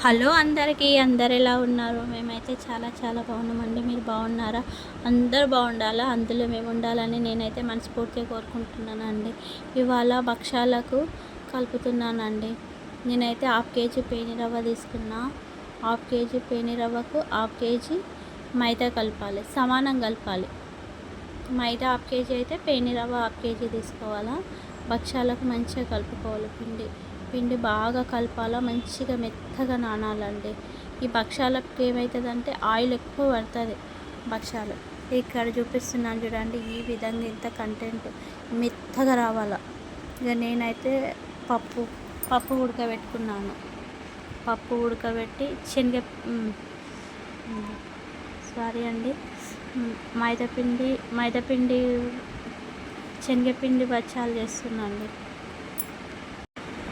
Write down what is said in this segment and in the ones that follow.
Hello అందరికీ అందరు ఎలా ఉన్నారు? మేమైతే చాలా చాలా బాగున్నామండి. మీరు బాగున్నారా? అందరు బాగుండాలా? అందులో మేము ఉండాలని నేనైతే మనస్ఫూర్తిగా కోరుకుంటున్నానండి. ఇవాళ భక్షాలకు కలుపుతున్నానండి. నేనైతే హాఫ్ కేజీ పేనిరవ్వ తీసుకున్నా. హాఫ్ కేజీ పేని రవ్వకు హాఫ్ కేజీ మైదా కలపాలి. సమానం కలపాలి. మైదా హాఫ్ కేజీ అయితే పేనిరవ్వ హాఫ్ కేజీ తీసుకోవాలా. భక్షాలకు మంచిగా కలుపుకోవాలి పిండి. పిండి బాగా కలపాలా మంచిగా మెత్తగా నానాలండి. ఈ భక్షాలకు ఏమవుతుందంటే ఆయిల్ ఎక్కువ పడుతుంది భక్షాలు ఇక్కడ చూపిస్తున్నాను చూడండి ఈ విధంగా ఇంత కంటెంట్ మెత్తగా రావాలా. ఇక నేనైతే పప్పు పప్పు ఉడకబెట్టుకున్నాను. పప్పు ఉడకబెట్టి శనగ సారీ అండి మైదాపిండి మైదాపిండి శనగపిండి బచ్చాలు చేస్తున్నాను.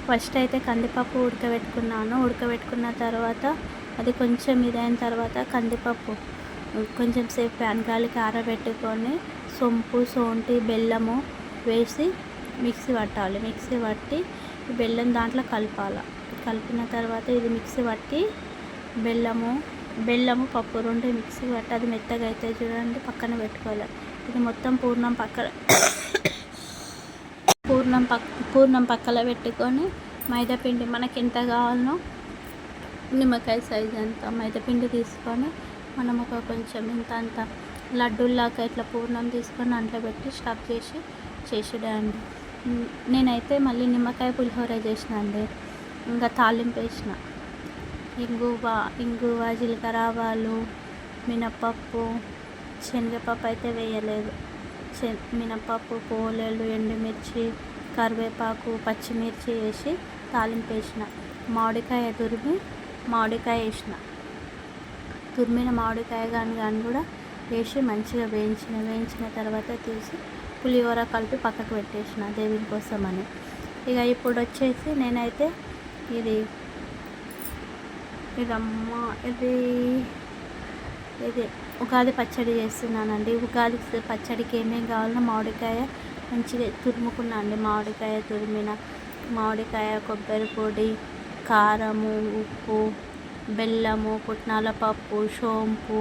ఫస్ట్ అయితే కందిపప్పు ఉడకబెట్టుకున్నాను. ఉడకబెట్టుకున్న తర్వాత అది కొంచెం ఇదైన తర్వాత కందిపప్పు కొంచెం సేపు ప్యాన్ ఆరబెట్టుకొని సొంపు సోంటి బెల్లము వేసి మిక్సీ పట్టాలి. మిక్సీ పట్టి బెల్లం దాంట్లో కలపాలి. కలిపిన తర్వాత ఇది మిక్సీ పట్టి బెల్లము బెల్లము పప్పు రెండు మిక్సీ పట్టి అది మెత్తగా అయితే చూడండి పక్కన పెట్టుకోవాలి. ఇది మొత్తం పూర్ణం పక్కన పూర్ణం పక్ పూర్ణం పక్కన పెట్టుకొని మైదాపిండి మనకి ఎంత కావాలనో నిమ్మకాయ సైజ్ అంత మైదాపిండి తీసుకొని మనం ఒక కొంచెం ఇంత అంత లడ్డూల్లాగా ఇట్లా పూర్ణం తీసుకొని అంట్లో పెట్టి స్టఫ్ చేసి చేసుడే అండి. నేనైతే మళ్ళీ నిమ్మకాయ పులిహోర చేసిన అండి. ఇంకా తాలింపు వేసిన. ఇంగువ ఇంగువ జీలకర్ర ఆవాలు మినప్పప్పు శనగపప్పు అయితే వేయలేదు. మినపప్పు పోలేలు ఎండుమిర్చి కరివేపాకు పచ్చిమిర్చి వేసి తాలింపు వేసిన. మామిడికాయ తురిమి మామిడికాయ వేసిన. తురిమిన మామిడికాయ కానీ కానీ కూడా వేసి మంచిగా వేయించిన. వేయించిన తర్వాత తీసి పులిహోర కలిపి పక్కకు పెట్టేసిన దేవుని కోసం అని ఇక ఇప్పుడు వచ్చేసి నేనైతే ఇది ఇదమ్మ ఇది ఇది ఉగాది పచ్చడి చేస్తున్నానండి. ఉగాది పచ్చడికి ఏమేమి కావాలన్నా మామిడికాయ మంచిగా తురుముకున్నా అండి. మామిడికాయ తురిమిన మామిడికాయ కొబ్బరి పొడి కారము ఉప్పు బెల్లము పుట్నాల పప్పు సోంపు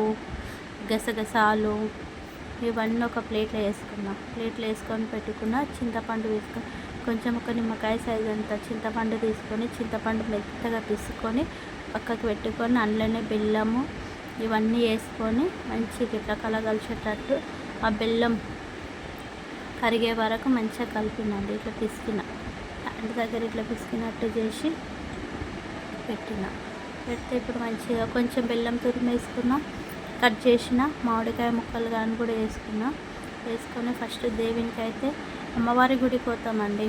గసగసాలు ఇవన్నీ ఒక ప్లేట్లో వేసుకున్నా. ప్లేట్లో వేసుకొని పెట్టుకున్న చింతపండు వేసుకొని కొంచెం ఒక నిమ్మకాయ సైజ్ అంత చింతపండు తీసుకొని చింతపండు మెత్తగా తీసుకొని పక్కకు పెట్టుకొని అందులోనే బెల్లము ఇవన్నీ వేసుకొని మంచిగా ఇట్లా కలగలిసేటట్టు ఆ బెల్లం కరిగే వరకు మంచిగా కలిపినండి ఇట్లా పిసికిన అంటి దగ్గర ఇట్లా పిసికినట్టు చేసి పెట్టిన. పెడితే ఇప్పుడు మంచిగా కొంచెం బెల్లం తురిమి వేసుకున్న కట్ చేసిన మామిడికాయ ముక్కలు కానీ కూడా వేసుకున్నా. వేసుకొని ఫస్ట్ దేవునికి అయితే అమ్మవారి గుడికి పోతామండి.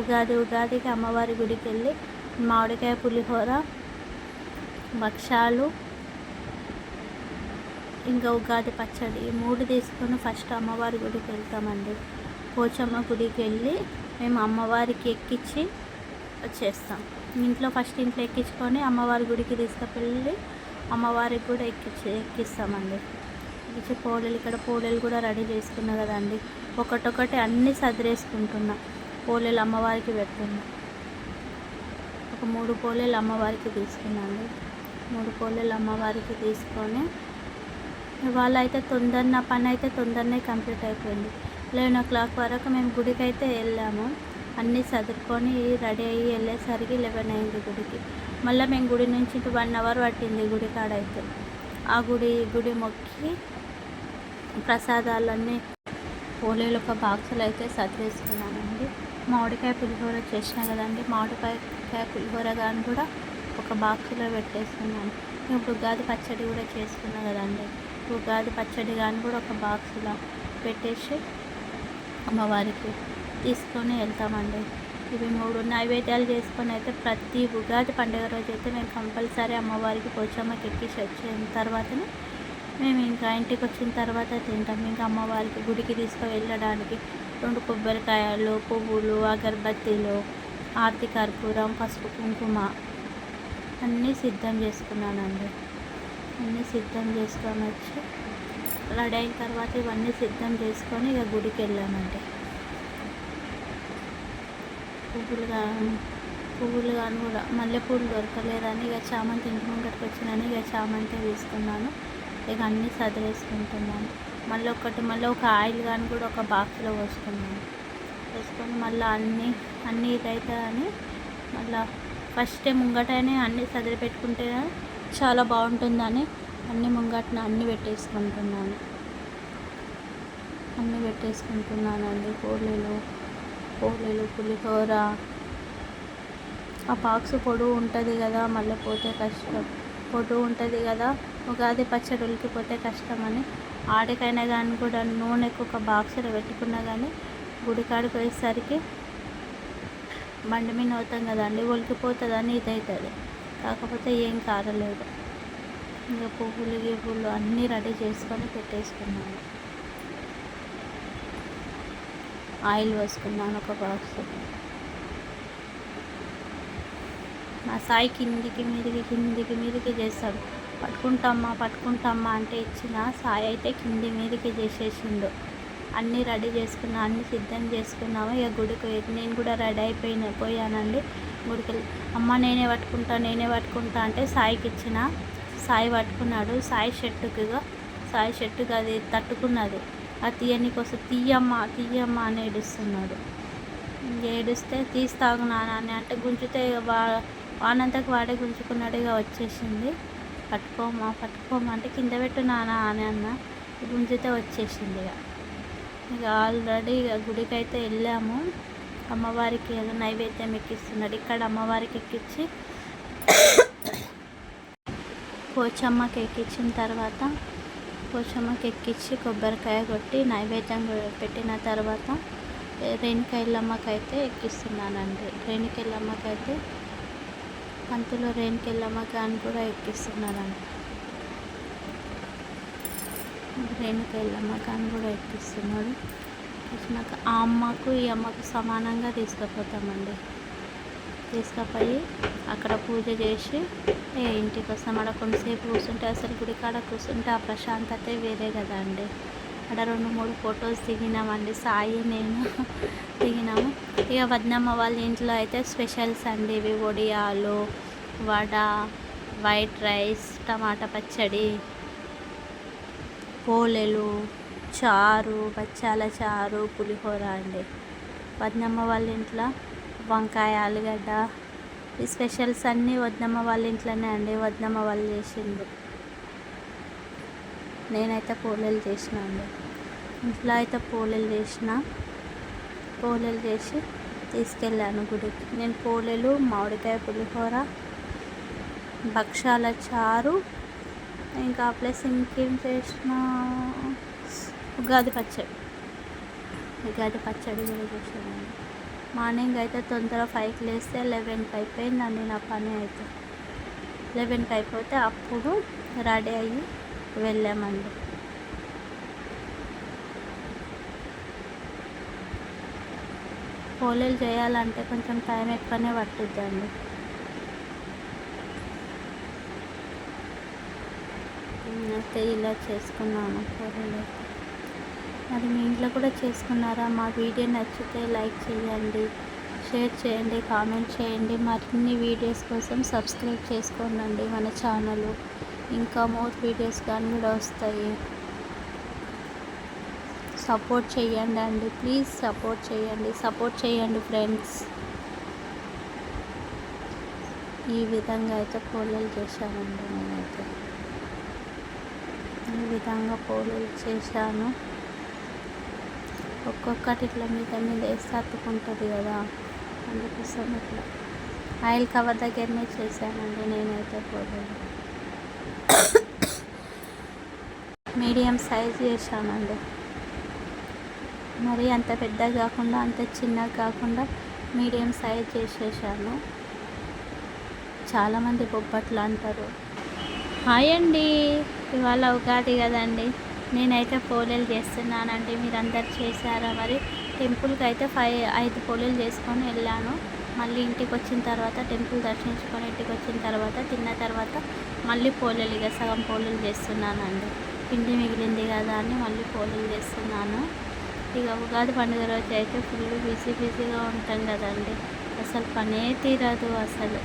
ఉగాది ఉగాదికి అమ్మవారి గుడికి వెళ్ళి మామిడికాయ పులిహోర భక్షాలు ఇంకా ఉగాది పచ్చడి ఈ మూడు తీసుకొని ఫస్ట్ అమ్మవారి గుడికి వెళ్తామండి. పోచమ్మ గుడికి వెళ్ళి మేము అమ్మవారికి ఎక్కించి వచ్చేస్తాం. ఇంట్లో ఫస్ట్ ఇంట్లో ఎక్కించుకొని అమ్మవారి గుడికి తీసుకువెళ్ళి అమ్మవారికి కూడా ఎక్కించి ఎక్కిస్తామండి. ఎక్కించి పోలేలు ఇక్కడ పోలేలు కూడా రెడీ చేసుకున్నా కదండి. ఒకటొకటి అన్నీ సదిరేసుకుంటున్నా. పోలేలు అమ్మవారికి పెడుతున్నా ఒక మూడు పోలేలు అమ్మవారికి తీసుకున్నాను. మూడు పోలేలు అమ్మవారికి తీసుకొని ఇవాళ అయితే తొందర నా పని అయితే తొందరనే కంప్లీట్ అయిపోయింది. లెవెన్ ఓ క్లాక్ వరకు మేము గుడికి అయితే వెళ్ళాము. అన్నీ చదువుకొని రెడీ అయ్యి వెళ్ళేసరికి లెవెన్ అయింది గుడికి. మళ్ళీ మేము గుడి నుంచి వన్ అవర్ పట్టింది గుడి కాడ అయితే ఆ గుడి గుడి మొక్కి ప్రసాదాలన్నీ పోలేలు ఒక బాక్సులు అయితే సర్దేసుకున్నామండి. మామిడికాయ పులిహోర చేసిన కదండి మామిడికాయ పులిహోర కానీ కూడా ఒక బాక్సులో పెట్టేసుకున్నాను ఇప్పుడు ఉగాది పచ్చడి కూడా చేసుకున్నా కదండి. ఉగాది పచ్చడి కానీ కూడా ఒక బాక్స్లో పెట్టేసి అమ్మవారికి తీసుకొని వెళ్తామండి. ఇవి మూడు నైవేద్యాలు చేసుకొని అయితే ప్రతి ఉగాది పండుగ రోజు అయితే మేము కంపల్సరీ అమ్మవారికి పోచమ్మకి ఎక్కిసి వచ్చిన తర్వాతనే మేము ఇంకా ఇంటికి వచ్చిన తర్వాత తింటాం. ఇంకా అమ్మవారికి గుడికి తీసుకు వెళ్ళడానికి రెండు కొబ్బరికాయలు పువ్వులు అగరబత్తీలు ఆర్తి కర్పూరం పసుపు కుంకుమ అన్నీ సిద్ధం చేసుకున్నానండి. అన్నీ సిద్ధం చేసుకొని వచ్చి రెడీ అయిన తర్వాత ఇవన్నీ సిద్ధం చేసుకొని ఇక గుడికి వెళ్ళామండి. కానీ పువ్వులు కానీ కూడా మల్లెపూలు దొరకలేదని ఇక చామంతి ఇంటి ముంగటికి వచ్చినాను ఇక చామంతి తీసుకున్నాను. ఇక అన్నీ సదిరేసుకుంటున్నాను మళ్ళీ ఒకటి మళ్ళీ ఒక ఆయిల్ కానీ కూడా ఒక బాక్స్లో పోసుకున్నాను. వేసుకొని మళ్ళీ అన్నీ అన్నీ ఇదైతే అని మళ్ళీ ఫస్ట్ ముంగటనే అన్నీ సదిరి పెట్టుకుంటే చాలా బాగుంటుందని అన్ని ముంగట్న అన్నీ పెట్టేసుకుంటున్నాను. అన్నీ పెట్టేసుకుంటున్నానండి. పోలీలు పోలీలు పులిహోర. ఆ బాక్స్ పొడువు ఉంటుంది కదా మళ్ళీ పోతే కష్టం. పొడువు ఉంటుంది కదా ఉగాది పచ్చడి ఉలికిపోతే కష్టమని. ఆడికైనా కానీ కూడా నూనెకు ఒక బాక్స్లో పెట్టుకున్నా కానీ గుడికాడికి పోయేసరికి బండి మీద అవుతాం కదండి ఒలికిపోతుందని ఇది అవుతుంది కాకపోతే ఏం కారలేదు. ఇంకా పువ్వులు గివ్వులు అన్నీ రెడీ చేసుకొని పెట్టేసుకున్నాను. ఆయిల్ వేసుకున్నాను ఒక బాక్స్. మా సాయి కిందికి మీదికి కిందికి మీదికి చేస్తాడు. పట్టుకుంటామ్మా పట్టుకుంటామ్మా అంటే ఇచ్చిన సాయి అయితే కింది మీదికి చేసేసిండు. అన్నీ రెడీ చేసుకున్నా అన్నీ సిద్ధం చేసుకున్నాము. ఇక గుడికి నేను కూడా రెడీ అయిపోయిన పోయానండి గుడికి వెళ్ళి అమ్మ నేనే పట్టుకుంటా నేనే పట్టుకుంటా అంటే సాయికి ఇచ్చిన. సాయి పట్టుకున్నాడు. సాయి షర్టుకుగా సాయి షర్టుకి అది తట్టుకున్నది. ఆ తీయని కోసం తీయమ్మ తీయమ్మ అని ఏడుస్తున్నాడు. ఏడిస్తే తీస్తాగు నాన్న అని అంటే గుంజితే వా వానంతకు వాడే గుంజుకున్నాడు. ఇక వచ్చేసింది. పట్టుకోమా పట్టుకోమా అంటే కింద పెట్టు నాన్న అని అన్న. గుంజితే వచ్చేసింది ఇక. ఇక ఆల్రెడీ ఇక గుడికి అయితే వెళ్ళాము. అమ్మవారికి ఏదో నైవేద్యం ఎక్కిస్తున్నాడు. ఇక్కడ అమ్మవారికి ఎక్కించి పోచమ్మకి ఎక్కించిన తర్వాత పోచమ్మకి ఎక్కించి కొబ్బరికాయ కొట్టి నైవేద్యం పెట్టిన తర్వాత రేణుకెళ్ళమ్మకి అయితే ఎక్కిస్తున్నానండి. రేణుకెళ్ళమ్మకి అయితే పంతులు రేణుకెళ్ళమ్మకి అని కూడా ఎక్కిస్తున్నానండి రేణుకెళ్ళమ్మకి అని కూడా ఎక్కిస్తున్నాడు వచ్చినాక ఆ అమ్మకు ఈ అమ్మకు సమానంగా తీసుకుపోతామండి. తీసుకుపోయి అక్కడ పూజ చేసి ఇంటికి వస్తాం అక్కడ కొంతసేపు కూర్చుంటే అసలు గుడి కాడ కూర్చుంటే ఆ ప్రశాంతతే వేరే కదా అండి. అక్కడ రెండు మూడు ఫొటోస్ దిగినామండి సాయి నేను దిగినాము. ఇక వద్దమ్మ వాళ్ళ ఇంట్లో అయితే స్పెషల్స్ అండి ఇవి వడియాలు వడ వైట్ రైస్ టమాటా పచ్చడి పోలేలు చారు బచ్చాల చారు పులిహోర అండి. వద్దమ్మ వాళ్ళ ఇంట్లో వంకాయ ఆలుగడ్డ ఈ స్పెషల్స్ అన్నీ వద్దమ్మ వాళ్ళ ఇంట్లోనే అండి. వద్దమ్మ వాళ్ళు చేసింది. నేనైతే పోలేలు చేసిన అండి. ఇంట్లో అయితే పోలేలు చేసిన పోలేలు చేసి తీసుకెళ్ళాను గుడికి. నేను పోలేలు మామిడికాయ పులిహోర భక్షాల చారు ఇంకా ప్లస్ ఇంకేం చేసిన ఉగాది పచ్చడి. ఉగాది పచ్చడి కూడా చేసాను మార్నింగ్ అయితే తొందర ఫైవ్కి లేస్తే లెవెన్కి అయిపోయిందండి నా పని అయితే. లెవెన్కి అయిపోతే అప్పుడు రెడీ అయ్యి వెళ్ళామండి. పోలేలు చేయాలంటే కొంచెం టైం ఎక్కువనే పట్టుద్దండి. అయితే ఇలా చేసుకున్నాను. పోలేలు మరి మీ ఇంట్లో కూడా చేసుకున్నారా? మా వీడియో నచ్చితే లైక్ చేయండి షేర్ చేయండి కామెంట్ చేయండి. మరిన్ని వీడియోస్ కోసం సబ్స్క్రైబ్ చేసుకోండి మన ఛానల్. ఇంకా మోర్ వీడియోస్ కానీ కూడా వస్తాయి. సపోర్ట్ చేయండి అండి. ప్లీజ్ సపోర్ట్ చేయండి. సపోర్ట్ చేయండి ఫ్రెండ్స్. ఈ విధంగా అయితే పోలేలు చేశానండి నేనైతే. ఈ విధంగా పోలీలు చేశాను. ఒక్కొక్కటి ఇట్లా మీద మీద వేసి అతుకుంటుంది కదా అందుకోసం ఇట్లా. ఆయిల్ కవర్ దగ్గరనే చేశానండి నేనైతే పోలేదు మీడియం సైజ్ చేశానండి. మరి అంత పెద్దగా కాకుండా అంత చిన్నగా కాకుండా మీడియం సైజ్ చేసేసాను. చాలామంది బొబ్బట్లు అంటారు. హాయ్ అండి. ఇవాళ ఉగాది కదండి. నేనైతే పోలేలు చేస్తున్నానండి. మీరందరు చేశారా మరి? టెంపుల్కి అయితే ఫైవ్ ఐదు పోలేలు చేసుకొని వెళ్ళాను. మళ్ళీ ఇంటికి వచ్చిన తర్వాత టెంపుల్ దర్శించుకొని ఇంటికి వచ్చిన తర్వాత తిన్న తర్వాత మళ్ళీ పోలేలు ఇక సగం పోలేలు చేస్తున్నానండి. పిండి మిగిలింది కదా అని మళ్ళీ పోలేలు చేస్తున్నాను. ఇక ఉగాది పండుగ రోజు అయితే ఫుల్ బిజీ బిజీగా ఉంటాం కదండి. అసలు పనే తీరదు అసలు.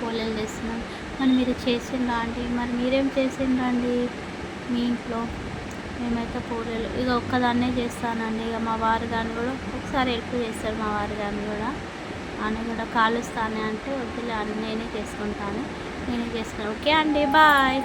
పోలేలు చేస్తున్నాం. మరి మీరు చేసిండ్రా అండి? మరి మీరేం చేసిండ్రా అండి మీ ఇంట్లో? మేమైతే పూలలు ఇక ఒక్కదాన్నే చేస్తానండి. ఇక మా వారు కానీ కూడా ఒకసారి హెల్ప్ చేస్తారు మా వారు కానీ కూడా. ఆయన కూడా కాలుస్తానే అంటే వద్దులే అని నేనే చేసుకుంటాను. నేనే చేసుకున్నాను ఓకే అండి బాయ్.